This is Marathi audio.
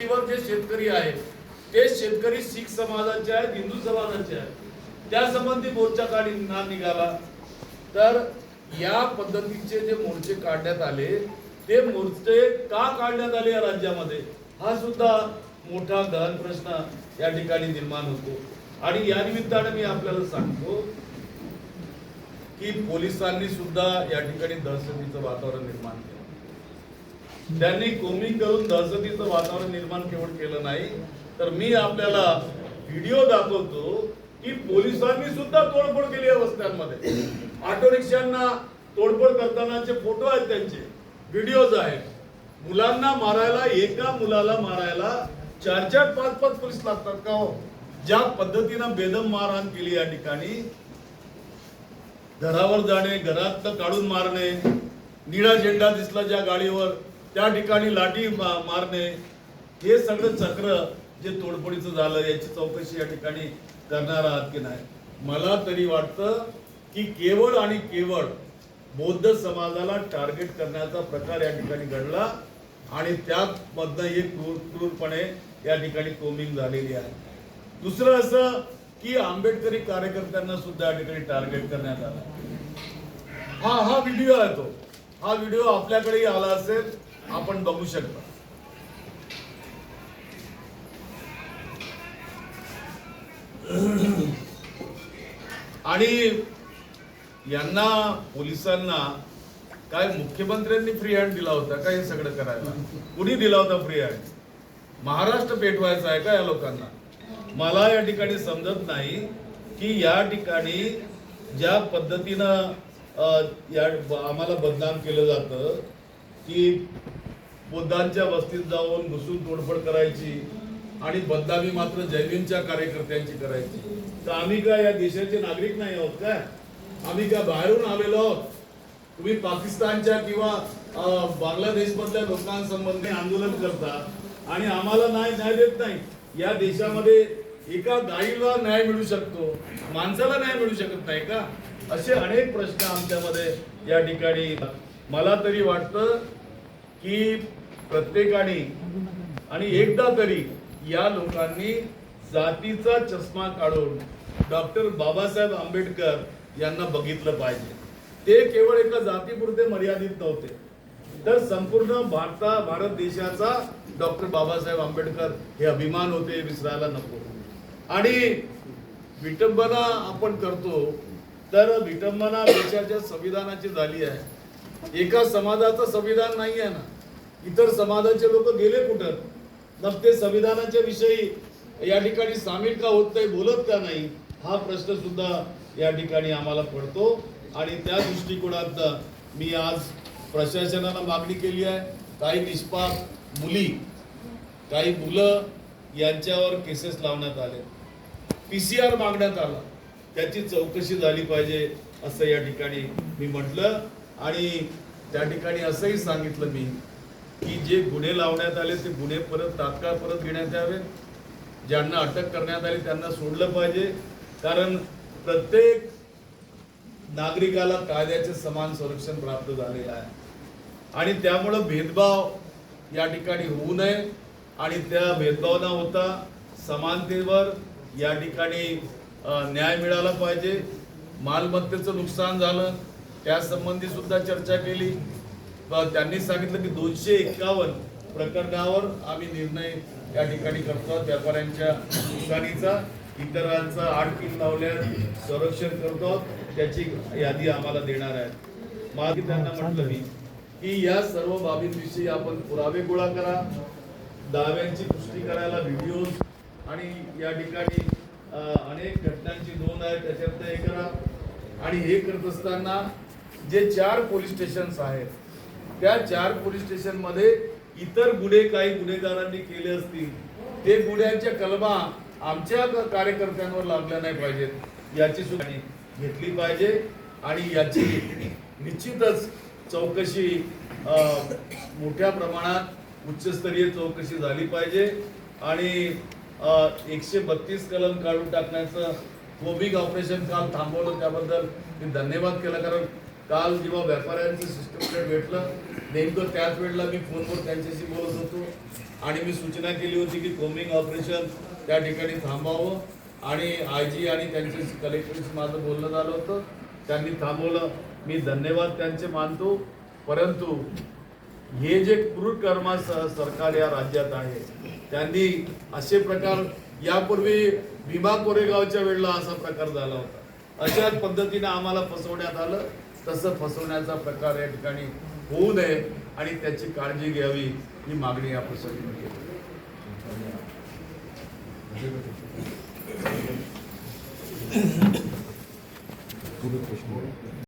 जे शेतकरी आहेत ते शेतकरी शीख समाजाचे आहेत हिंदू समाजाचे आहेत. त्या संबंधी मोर्चा काढी ना निघाला. तर या पद्धतीचे जे मोर्चे काढण्यात आले ते मोर्चे का काढण्यात आले या राज्यामध्ये? हा सुद्धा मोठा गहन प्रश्न या ठिकाणी निर्माण होतो. आणि या निमित्ताने मी आपल्याला सांगतो की पोलिसांनी सुद्धा या ठिकाणी दहशतीचं वातावरण निर्माण केलं. त्यांनी कोमी करून दहशतीचं वातावरण निर्माण केवळ केलं नाही तर मी आपल्याला व्हिडिओ दाखवतो की पोलिसांनी सुद्धा तोडफोड केली या वस्त्यांमध्ये ऑटो रिक्षांना तोडफोड करतानाचे फोटो आहेत त्यांचे व्हिडिओज आहेत. मुलांना मारायला एका मुलाला मारायला चार चार पाच पाच पोलीस लागतात का हो? ज्या पद्धतीनं बेदम मारहाण केली या ठिकाणी घरावर जाणे घरात काढून मारणे निळा झेंडा दिसला ज्या गाडीवर त्या ठिकाणी लाठी मा- मारणे हे सगळं चक्र जे तोडफोडीचं झालं याची चौकशी या ठिकाणी करणार आहात की नाही? मला तरी वाटतं की केवळ आणि केवळ बौद्ध समाजाला टार्गेट करण्याचा प्रकार या ठिकाणी घडला आणि त्यामधनं हे क्रूर क्रूरपणे या ठिकाणी कोमिंग झालेली आहे. दुसरं असं की आंबेडकरी कार्यकर्त्यांना सुद्धा या ठिकाणी टार्गेट करण्यात आला. हा हा व्हिडिओ आहे तो. हा व्हिडिओ आपल्याकडेही आला असेल. आपण बघू शकता. आणि यांना पोलिसांना काय मुख्यमंत्र्यांनी फ्री हँड दिला होता का हे सगळं करायला? कुणी दिला होता फ्री हँड महाराष्ट्र पेटवायचा आहे का या लोकांना? मला या ठिकाणी समजत नाही की या ठिकाणी ज्या पद्धतीनं या आम्हाला बदनाम केलं जातं की बुद्धांच्या वस्तीत जाऊन घुसून तोडफोड करायची आणि बदनामी मात्र जैवींच्या कार्यकर्त्यांची करायची. तर आम्ही काय या देशाचे नागरिक नाही आहोत काय आम्ही काय बाहेरून आलेलो आहोत? तुम्ही पाकिस्तानच्या किंवा बांगलादेश मधल्या लोकांसंबंधी आंदोलन करता आणि आम्हाला न्याय न्याय देत नाही. या देशामध्ये एका गाईला न्याय मिळू शकतो माणसाला न्याय मिळू शकत नाही का? असे अनेक प्रश्न आमच्यामध्ये या ठिकाणी मला तरी वाटतं की प्रत्येकाने आणि एकदा तरी या लोकांनी जातीचा चष्मा काढून डॉक्टर बाबासाहेब आंबेडकर यांना बघितलं पाहिजे. ते केवळ एका जातीपुरते मर्यादित नव्हते. तर संपूर्ण भारता भारत देशाचा डॉक्टर बाबासाहेब आंबेडकर हे अभिमान होते विसरायला नको. आणि विटंबना आपण करतो तर विटंबना देशाच्या संविधानाची झाली आहे. एका समाजाचं संविधान नाही आहे ना. इतर समाजाचे लोक गेले कुठं? मग ते संविधानाच्या विषयी या ठिकाणी सामील का होत नाही बोलत का नाही हा प्रश्न सुद्धा या ठिकाणी आम्हाला पडतो. आणि त्या दृष्टिकोनात मी आज प्रशासनाला मागणी केली आहे. काही निष्पाप मुली काही मुलं यांच्यावर केसेस लावण्यात आले. पी सी आर मागण्यात आला. त्याची चौकशी झाली पाहिजे असं या ठिकाणी मी म्हटलं. आणि त्या ठिकाणी असंही सांगितलं मी की जे गुन्हे लावण्यात आले ते गुन्हे परत तात्काळ परत घेण्यात यावे ज्यांना अटक करण्यात आली त्यांना सोडलं पाहिजे. कारण प्रत्येक नागरिकाला कायद्याचे समान संरक्षण प्राप्त झालेलं आहे. आणि त्यामुळं भेदभाव या ठिकाणी होऊ नये. आणि त्या भेदभाव न होता समानतेवर या ठिकाणी न्याय मिळाला पाहिजे. मालमत्तेचं नुकसान झालं. त्यासंबंधी सुद्धा चर्चा केली. त्यांनी सांगितलं की दोनशे एक्कावन्न प्रकरणावर आम्ही निर्णय या ठिकाणी करतो. व्यापाऱ्यांच्या नुकसानीचा इतरांचा आठ पिन लावल्या संरक्षण करतो. त्याची यादी आम्हाला देणार आहे मागे त्यांना म्हटलं मी की या सर्व बाबींविषयी आपण पुरावे गोळा करा. दाव्यांची पुष्टी करायला व्हिडिओज आणि या ठिकाणी अनेक घटनांची नोंद आहे त्याच्यात हे करा. आणि हे करत असताना जे चार पोलीस स्टेशन्स आहेत त्या चार पोलीस स्टेशनमध्ये इतर गुन्हे काही गुन्हेगारांनी केले असतील ते गुन्ह्यांच्या कलमा आमच्या कार्यकर्त्यांवर लागल्या नाही पाहिजेत. याची सुद्धा घेतली पाहिजे आणि याची निश्चितच चौकशी मोठ्या प्रमाणात उच्चस्तरीय चौकशी झाली पाहिजे आणि एकशे बत्तीस कलम काढून टाकण्याचं कोविड ऑपरेशन काल थांबवलं त्याबद्दल मी धन्यवाद केला. कारण काल जेव्हा व्यापाऱ्यांचं सिस्टमकडे भेटलं नेमकं त्याच वेळेला मी फोनवर त्यांच्याशी बोलत होतो आणि मी सूचना केली होती की कोमिंग ऑपरेशन त्या ठिकाणी थांबावं आणि आय जी आणि त्यांच्याशी कलेक्टरशी माझं बोलणं झालं होतं. त्यांनी थांबवलं. मी धन्यवाद त्यांचे मानतो. परंतु हे जे क्रूर कर्मा सरकार या राज्यात आहे त्यांनी असे प्रकार यापूर्वी भीमा कोरेगावच्या वेळेला असा प्रकार झाला होता. अशाच पद्धतीने आम्हाला फसवण्यात आलं. तसं फसवण्याचा प्रकार या ठिकाणी होऊ नये आणि त्याची काळजी घ्यावी ही मागणी या प्रसंगी मी केली.